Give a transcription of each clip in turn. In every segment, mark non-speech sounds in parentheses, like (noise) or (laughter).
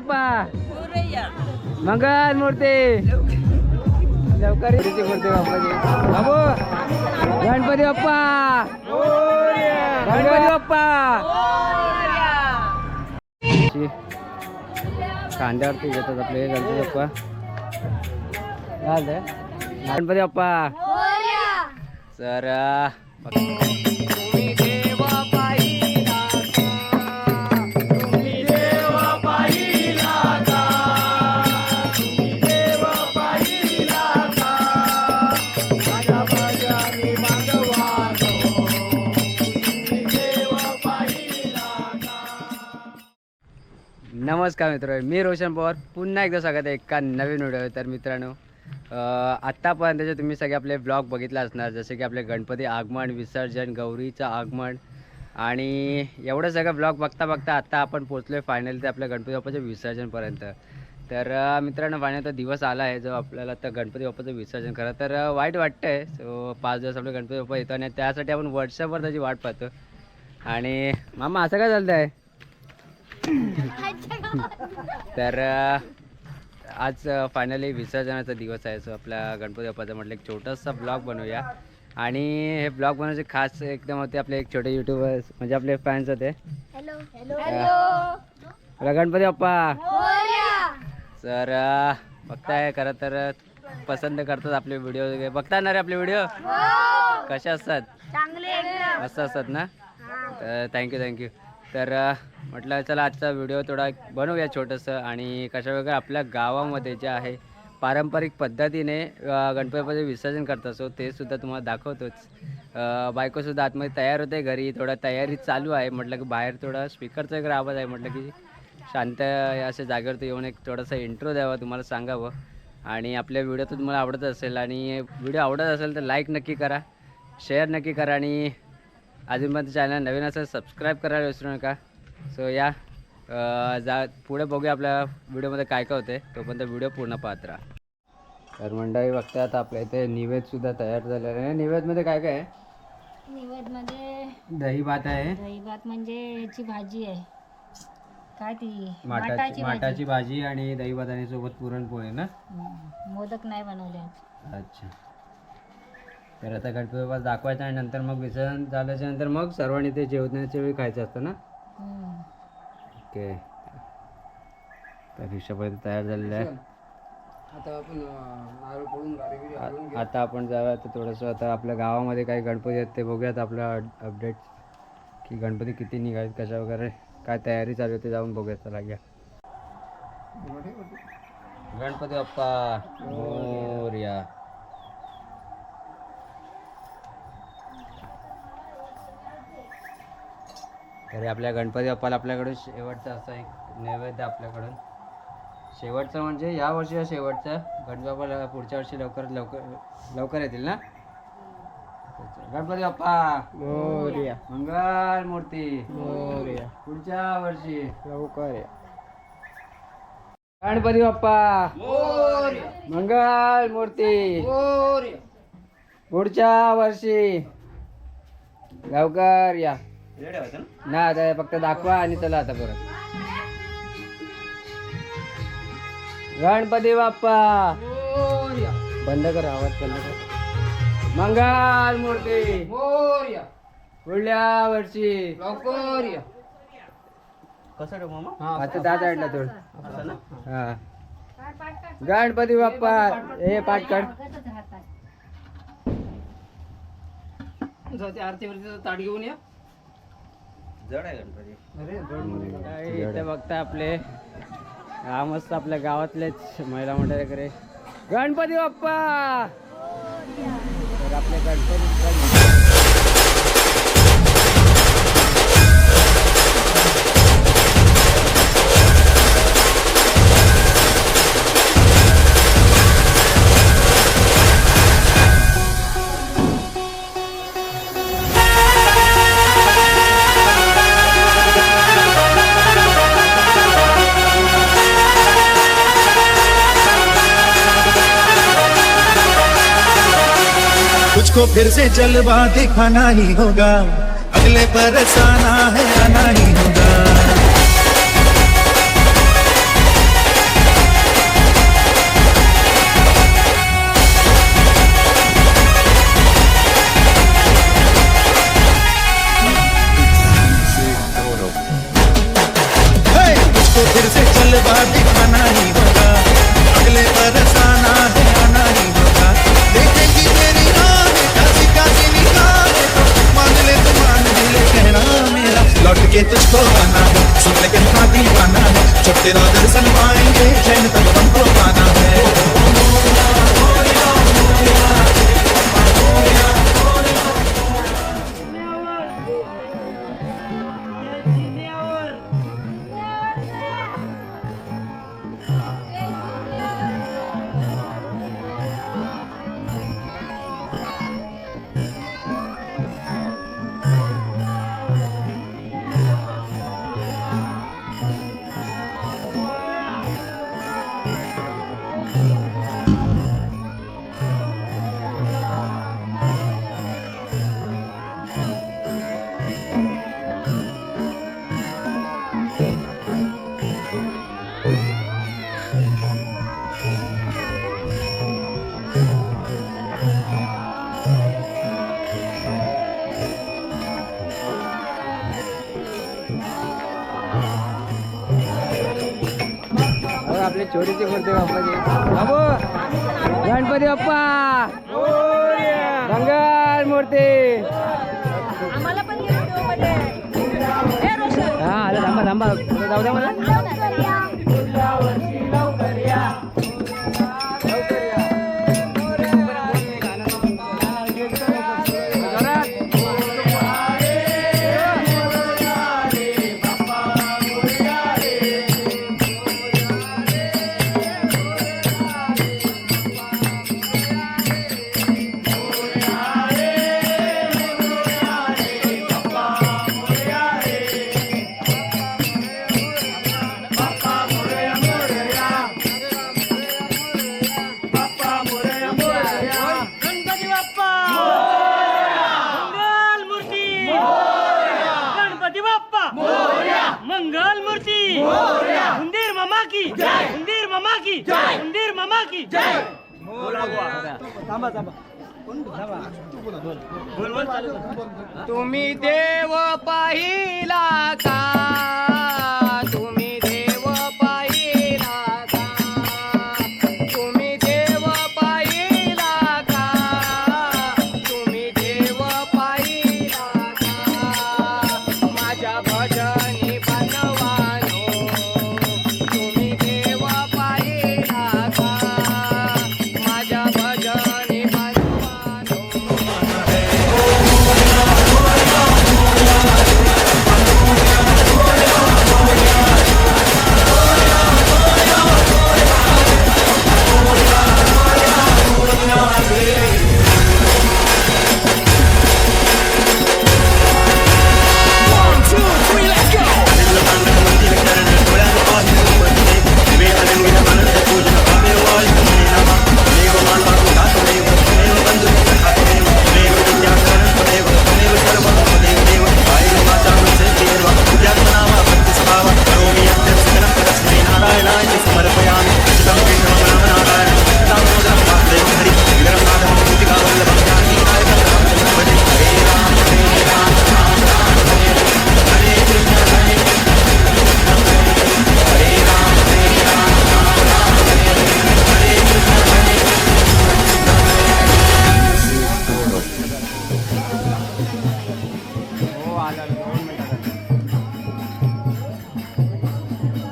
बाप्पा मंगल मूर्ती. लवकर येते मूर्ती बाप्पाची? बाबू. गणपती बाप्पा. गणपती बाप्पा. कांद्यावरती घेतात आपले गणपती बाप्पा? गणपती बाप्पा. तर नमस्कार मित्र मी रोशन पवार. पुन्हा एकदा स्वागत आहे एका नवीन व्हिडिओ तर मित्रांनो आत्तापर्यंत आत्तापर्यंतचे तुम्ही सगळे आपले ब्लॉग बघितला असणार जसे की आपले गणपती आगमन विसर्जन गौरीचं आगमन आणि एवढं सगळं ब्लॉग बघता बघता आत्ता आपण पोचलो आहे फायनल ते आपल्या गणपती बाप्पाच्या विसर्जनपर्यंत. तर मित्रांनो फायनल तो दिवस आला आहे जो आपल्याला तर गणपती बाप्पाचं विसर्जन करा तर वाईट वाटतं आहे सो पाच दिवस आपले गणपती बाप्पा येतो आणि त्यासाठी आपण वर्षभर त्याची वाट पाहतो. आणि मामा असं काय चालतं आहे (laughs) तर आज फायनली विसर्जनाचा दिवस आहे. सो आपल्या गणपती बाप्पाचा म्हटलं एक छोटासा ब्लॉग बनवूया. आणि हे ब्लॉग बनवायचे खास एकदम होते आपले एक छोटे युट्यूबर्स म्हणजे आपले फॅन्स होते. हॅलो हॅलो आपला गणपती बाप्पा. तर अ, बघताय खरं तर पसंत करतात आपले व्हिडिओ वगैरे. बघता ना रे आपले व्हिडिओ कसे असतात? चांगले मस्त असतात ना? तर थँक्यू थँक्यू तर म्हटलं चला आजचा व्हिडिओ थोडा बनवूया छोटंसं आणि कशा वगैरे आपल्या गावामध्ये जे आहे पारंपरिक पद्धतीने गणपतीचं विसर्जन करत असो ते सुद्धा तुम्हाला दाखवतोच. बायकोसुद्धा आतमध्ये तयार होते घरी थोडा तयारी चालू आहे. म्हटलं की बाहेर थोडा स्पीकरचा वगैरे आवाज आहे. म्हटलं की शांत अशा जागेवरती येऊन एक थोडासा इंट्रो द्यावा तुम्हाला सांगावं. आणि आपल्या व्हिडिओ तुम्हाला आवडत असेल आणि व्हिडिओ आवडत असेल तर लाईक नक्की करा शेअर नक्की करा आणि अजून पण चॅनल नवीन असेल सबस्क्राईब करायला विसरू नका. सो या जा पुढे बघूया आपल्या व्हिडिओमध्ये काय काय होते तोपर्यंत व्हिडिओ पूर्ण पाहत राहा. तर मंडळी बघताय आता आपल्या इथे निवेदसुद्धा तयार झालेला आहे. निवेदमध्ये काय काय आहे? निवडमध्ये दही भात आहे. दही भात म्हणजे याची भाजी आहे. काय ती? माटाची माटाची भाजी आणि दही भात आणि सोबत पुरणपोळी ना. मोदक नाही बनवले अच्छा. तर आता गणपती बाप्पा दाखवायचं आणि नंतर मग विसर्जन झाल्याच्यानंतर मग सर्वांनी ते जेवणाच्या वेळी खायचं असतं ना. ओके तर हिशोबाने तयार झालेलं आहे. आता आपण जाऊया. तर थोडंसं आता आपल्या गावामध्ये काही गणपती आहेत ते बघूयात. आपल्या अपडेट की गणपती किती निघाले कशा वगैरे काय तयारी चालू आहे ते जाऊन बघूयात. चला घ्या गणपती बाप्पा. मोरया. तरी आपल्या गणपती बाप्पाला आपल्याकडून शेवटचा असा एक नैवेद्य आपल्याकडून. शेवटचं म्हणजे या वर्षी हा शेवटचा. गणपती बाप्पाला पुढच्या वर्षी लवकर लवकर लवकर येतील ना? गणपती बाप्पा! मोरया. मंगल मूर्ती. मोरया. पुढच्या वर्षी. लवकर या. गणपती बाप्पा! मंगल मूर्ती. पुढच्या वर्षी लवकर या. ना? आता फक्त दाखवा आणि चला आता परत. गणपती बाप्पा! बंद कर आवाज बंद कर. मंगल मूर्ती! पुढल्या वर्षी. आता थोड हा. गणपती बाप्पा! हे पाठ काढ. ताट घेऊन या. इथे बघताय आपले? हा मस्त आपल्या गावातलेच महिला मंडळ वगैरे गणपती बाप्पा! तर आपले गणपती मुझको फिर से जलवा दिखाना ही होगा। अगले बरस है आना ही होगा। गणपती बाप्पाची बाबू गणपती बाप्पा. गंगार मूर्ती. हा थांबा थांबा. जाऊ द्या मला. की मंदिर मामा की थांबा थांबा. तुम्ही देव पाहिला का?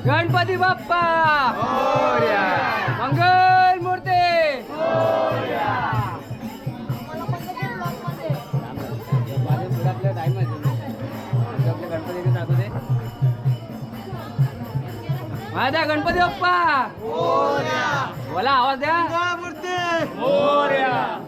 गणपती बाप्पा! मंगल मूर्ती माझ्या आपल्या गणपती गणपती बाप्पा बोला आवाज द्या. मूर्ती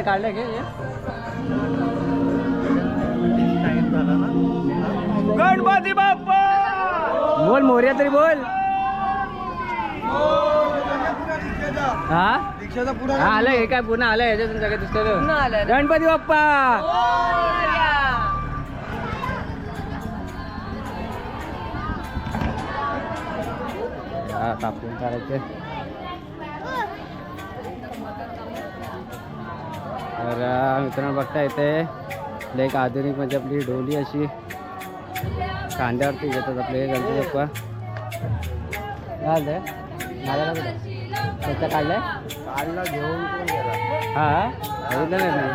काय काढलं घे हे? गणपती बाप्पा! बोल मोर्या तरी बोल. हा? हा आलं हे काय पुन्हा आलं ह्याच्यातून सगळं दिसतं गणपती बाप्पा! हा कापून काढायचे. अं, मित्रांनो बघता इथे आपलं एक आधुनिक म्हणजे आपली डोली अशी. कांद्यावरती घेतात आपले गणपती बाप्पा. त्याचा काढलाय? काढला घेऊन हा बघितलं नाही मी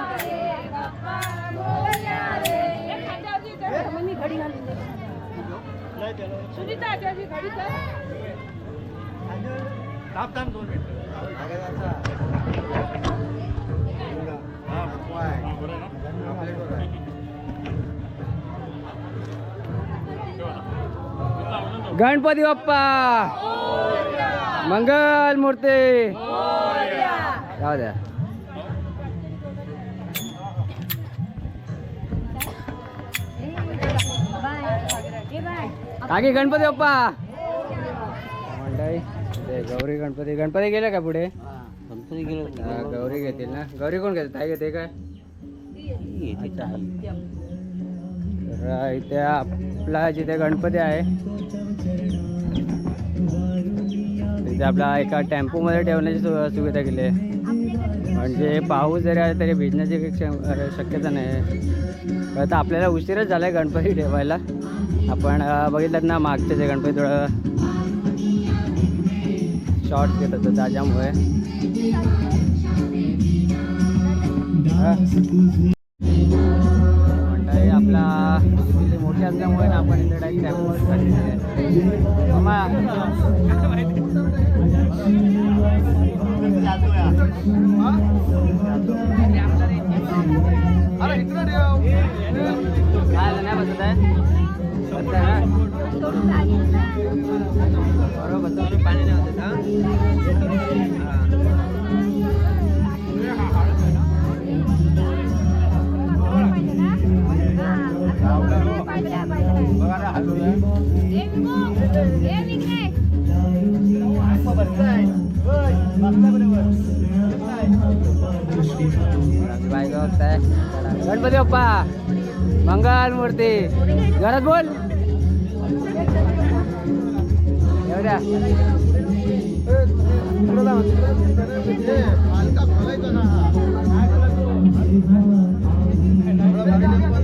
गणपती बाप्पा! मंगल मूर्ती! जाऊ द्या. काकी गणपती बाप्पा! मंडळी ते गौरी गणपती. गणपती गेले का पुढे? गणपती गेले. गौरी घेतील ना. गौरी कोण घेते ताई घेते काय. तर इथे आपला जिथे गणपती आहे तिथे आपला एका टेम्पोमध्ये ठेवण्याची सु सुविधा केली आहे म्हणजे पाऊस जरी आला तरी भिजण्याची काही क्षम- शक्यता नाही आता आपल्याला उशीरच झाला आहे गणपती ठेवायला आपण बघितलं ना मागचे जे गणपती थोडं शॉर्ट घेत होतं त्याच्यामुळे काय आहे बरोबर पाणी नाही गणपती बाप्पा. मंगल मूर्ती. घरात बोल. एवढ्या. ना.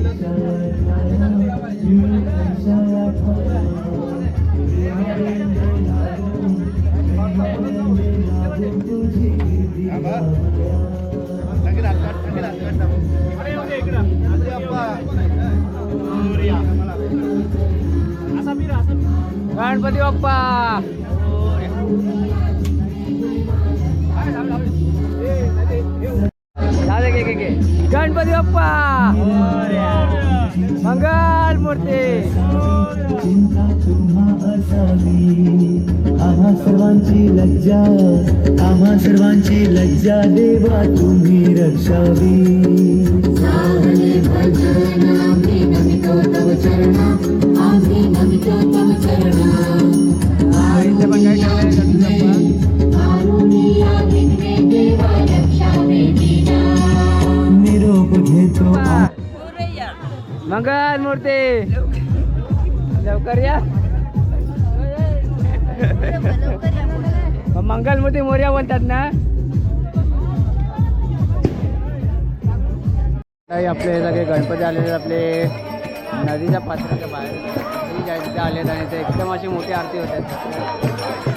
लज्जा आम्हा सर्वांची लज्जा देवा तुम्ही रक्षावी. इथे पण काय ठेवलंय गणपती निरोप घेतो बाप्पा मंगल मूर्ती. लवकर या. मग मंगल मूर्ती मोर्या बोलतात ना. आपले सगळे गणपती आलेले आपले नदीच्या पात्राच्या बाहेर. ती काय तिथे आलेत आणि ते एकदम अशी मोठी आरती होते.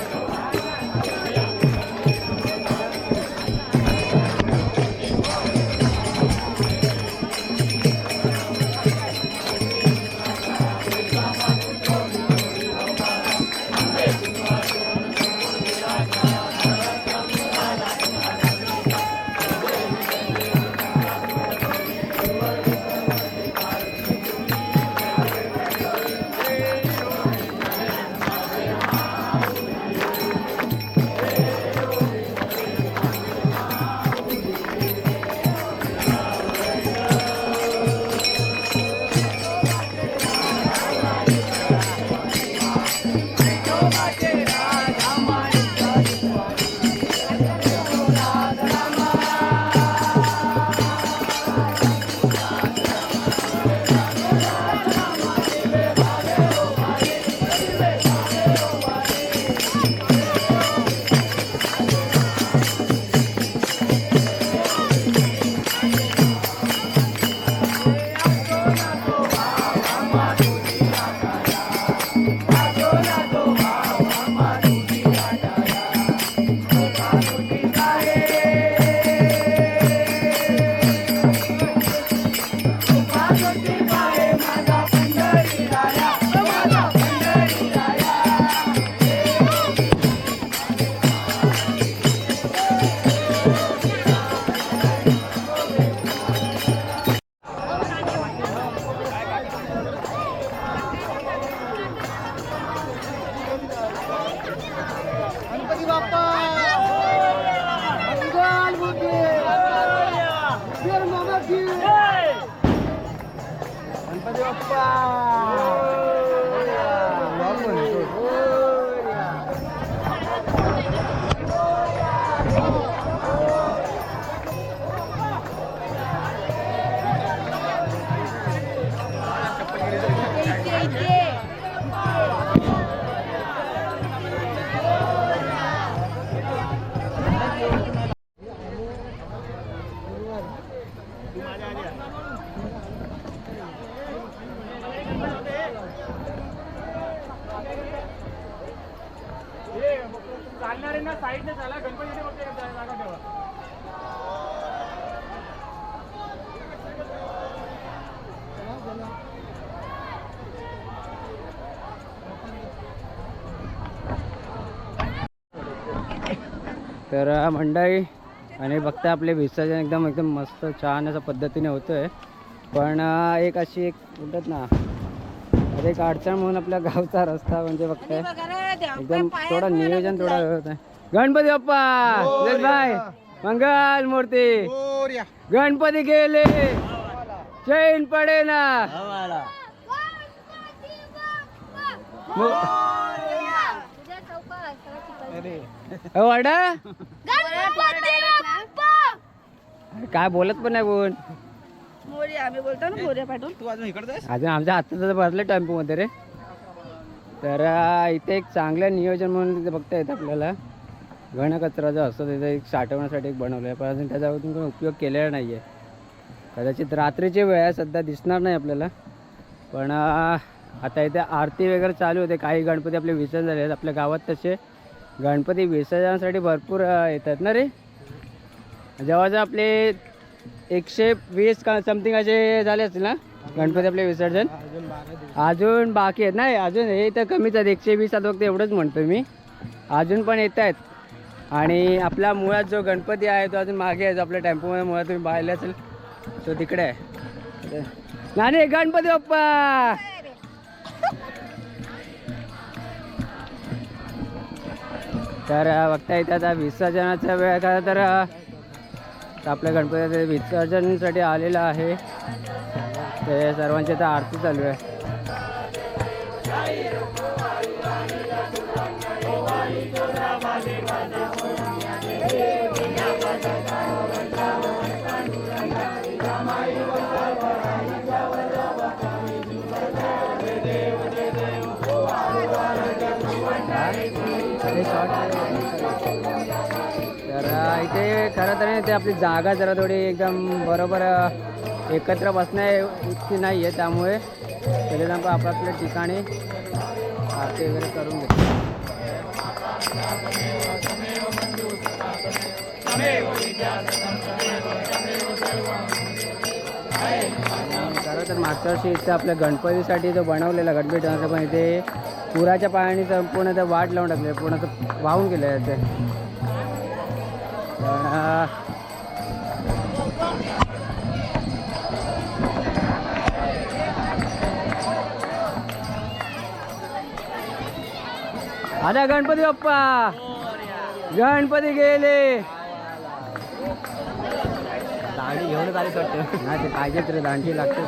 तर मंडळी आणि बघता आपले विसर्जन एकदम एकदम मस्त छान अशा पद्धतीने होतोय. पण अ, एक अशी एक म्हणतात ना अरे एक अडचण म्हणून आपल्या गावचा रस्ता म्हणजे बघताय एकदम थोडं नियोजन थोडं होत आहे गणपती बाप्पा! बाय मंगल मूर्ती! गणपती गेले! चैन पडे ना! वाडा. काय बोलत पण नाही बोल मोर्या आम्ही बोलतो ना मोर्या पाठवून. अजून आमच्या हातात बसलं टेम्पोमध्ये रे. तर इथे एक चांगलं नियोजन म्हणून तिथे बघता येतं आपल्याला. घन कचरा जो असतो तिथे एक साठवण्यासाठी एक बनवलं आहे पण अजून त्याच्यावरून कोणी उपयोग केलेला नाही आहे कदाचित रात्रीची वेळ आहे सध्या दिसणार नाही आपल्याला. पण आता इथे आरती वगैरे चालू होते काही गणपती आपले विसर्जन झाले आहेत आपल्या गावात तसे गणपती विसर्जनासाठी भरपूर येतात ना रे? जवळजवळ आपले एकशे वीस का समथिंग असे झाले असतील ना? गणपती आपले विसर्जन? अजून बाकी आहेत नाही अजून हे तर कमीच आहेत. एकशे वीस आता फक्त एवढंच म्हणतो मी. अजून पण येत आहेत. आणि आपला मुळात जो गणपती आहे तो अजून मागे आहे. जो आपल्या टेम्पोमध्ये मुळात तुम्ही पाहिले असेल तो तिकडे आहे. नाही गणपती बाप्पा! तर बघता येतं आता विसर्जनाचा वेळ का? तर आपल्या गणपतीचं विसर्जनासाठी आलेलं आहे. ते सर्वांची आता आरती चालू आहे. तर इथे खरं तर ते आपली जागा जरा थोडी एकदम बरोबर एकत्र बसण्या इतकी नाही आहे त्यामुळे तरी आपण आपापल्या ठिकाणी आरती वगैरे करून घेतो खरं तर मागच्या वर्षी इथं आपल्या गणपतीसाठी जो बनवलेला गणपती ठेवण्याचा पण इथे पुराच्या पाण्याने संपूर्ण ते वाट लावून टाकले पूर्ण तर वाहून गेलं आहे ते आता गणपती बाप्पा. गणपती गेले. दांडी घेऊनच आले वाटतं नाही ते पाहिजेच रे दांडी लागते.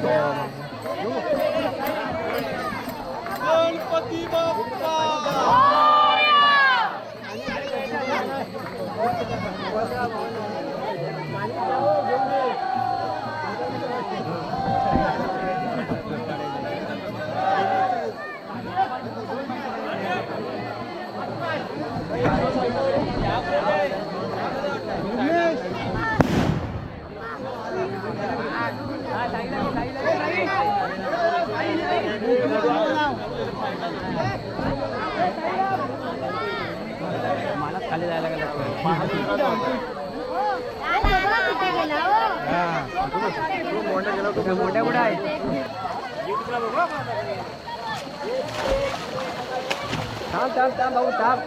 मला खाली जायला लागलं मोठ्या कुठं आहे थांब थांब थांब भाऊ थांब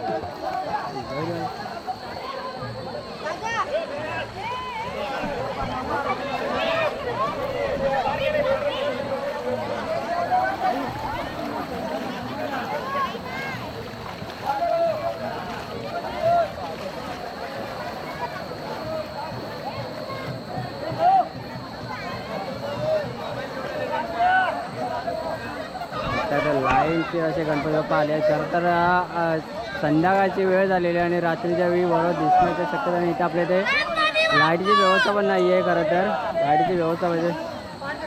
असतील असे गणपती बाप्पा आले आहेत. खरं तर संध्याकाळची वेळ झालेली आहे आणि रात्रीच्या वेळी वर दिसण्याच्या शक्यता आणि इथे आपल्या इथे लाईटची व्यवस्था पण नाही आहे खरं तर. लाईटची व्यवस्था म्हणजे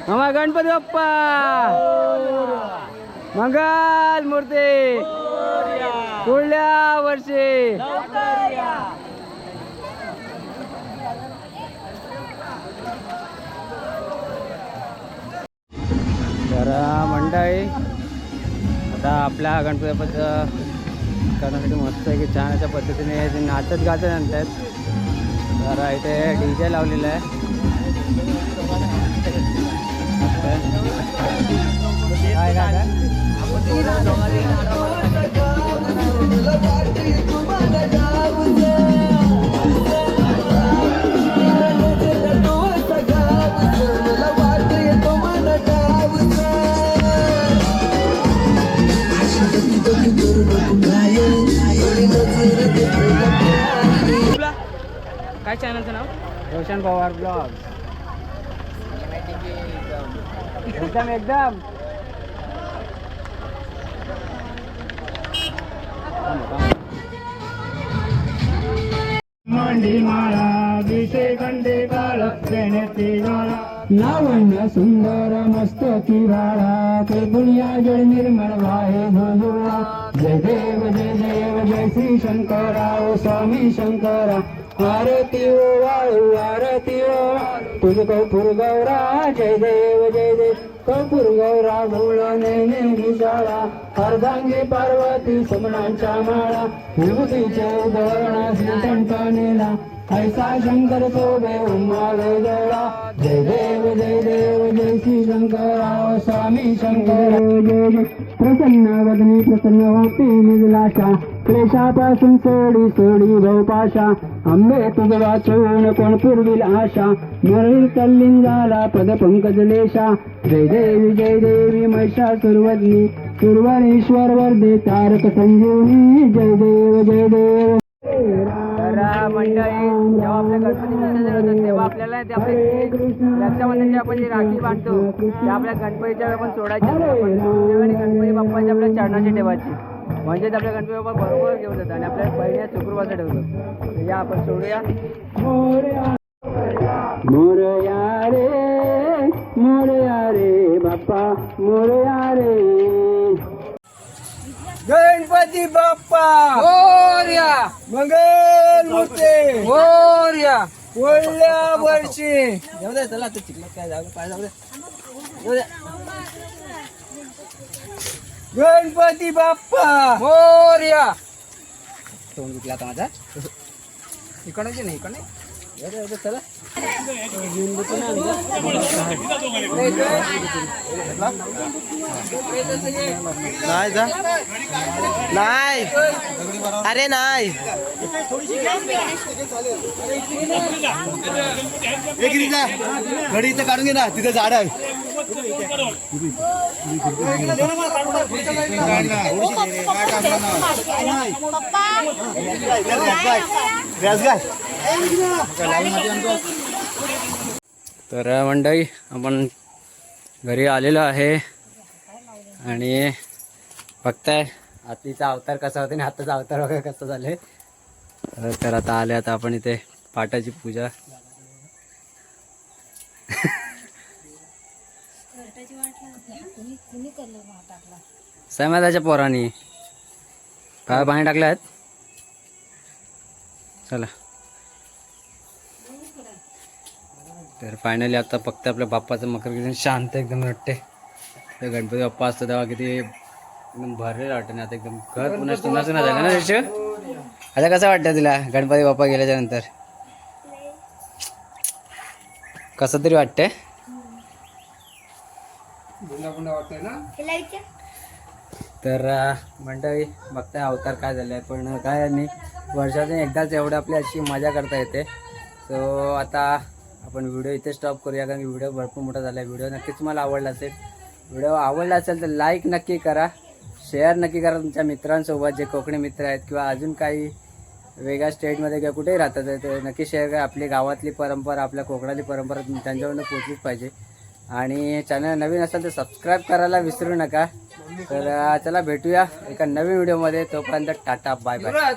मग गणपती बाप्पा! मंगल मूर्ती! पुढल्या वर्षी! तर मंडळी आता आपल्या गणपती बाप्पाचं करण्यासाठी मस्त आहे की छान अशा पद्धतीने ते नाचत गाचत आणतात तर इथे डी जे लावलेलं आहे. काय चॅनलचं नाव? रोशन पवार ब्लॉग. एकदम एकदम. लावण्य सुंदर मस्तकी बाळा ते दुनिया जळ निर्मळ वाहे धुळा जय देव जय देव जय श्री शंकरा ओ स्वामी शंकरा. आरती ओ वाळू आरती ओ तुझ कौपुर गौरा जय देव जय देव. कौपुर गौरा गोळ नेने विशाळा अर्धांगी पार्वती समणांच्या माळा विभूतीचे उदाहरणा श्रीकंठनेला ऐसा शंकर शोभे उमाले गळा जय देव जय देव जय श्री शंकरा. स्वामी शंकर. जय जय प्रसन्न वदनी प्रसन्न होती निजलाशा क्लेशापासून सोडी सोडी भवपाशा आंबे तुझ वाचून कोण पुरविल आशा. मरळी तल्लीन झाला पद पंकज लेशा. जय देवी जय देवी महिषा सुरवदनी सुरवणेश्वर वर्धे तारक संजीवनी जय देव जय देव. मंडळी जेव्हा आपल्या गणपती विसर्जन होतात तेव्हा आपल्याला ते आपले रक्षाबंधनची आपण जी राखी बांधतो ते आपल्या गणपतीच्या वेळी आपण सोडायची असते. आपण पुढच्या वेळी गणपती बाप्पाच्या आपल्या चरणाची ठेवायची. म्हणजेच आपल्या गणपती बाप्पा बरोबर घेऊन जातात आणि आपल्या पहिल्या शुक्रवारचं ठेवतो या आपण सोडूया. गणपती बाप्पा. मोर्या मंगल मूर्ती मोर्या पुढल्या वर्षी. जाऊ दे चला चिकला काय जाऊ पाय जाऊ दे. गणपती बाप्पा. मोर्या तोंड विकला आता माझा. इकडे नाही इकडे चला. नाही जा. नाही. अरे नाही. घडी इथं काढून घे ना. तिथे झाड आहे. तर मंडळी आपण घरी आलेलो आहे. आणि बघताय आतीचा अवतार कसा होता आणि आताचा अवतार वगैरे कसं झाले तर आता आले आता आपण इथे पाटाची पूजा. समाजाच्या पोरांनी. काय पाणी टाकल्या आहेत? चला. तर फायनली आता फक्त आपल्या बाप्पाचं मकर किती शांत एकदम वाटते तर गणपती बाप्पा असतो तेव्हा किती एकदम भरलेलं वाटतं ना आता एकदम घर पुन्हा सुना सुना झालं ना यश आता कसं वाटतं तुला गणपती बाप्पा गेल्याच्यानंतर कसं तरी वाटतंय? तर मंडळी बघताय अवतार काय झालं आहे पण काय नाही. वर्षातून एकदाच एवढं आपली अशी मजा करता येते. सो आता आपण व्हिडिओ इथे स्टॉप करूया कारण की व्हिडिओ भरपूर मोठा झाला आहे. व्हिडिओ नक्कीच तुम्हाला आवडला असेल. व्हिडिओ आवडला असेल तर लाईक नक्की करा. शेअर नक्की करा तुमच्या मित्रांसोबत जे कोकणी मित्र आहेत किंवा अजून काही वेगळ्या स्टेटमध्ये किंवा कुठेही राहतात ते नक्की शेअर करा. आपली गावातली परंपरा आपल्या कोकणातली परंपरा त्यांच्याकडून पोचलीच पाहिजे. आणि चॅनल नवीन असेल तर सबस्क्राईब करायला विसरू नका. तर चला भेटूया एका नवीन व्हिडिओमध्ये तोपर्यंत टाटा बाय बाय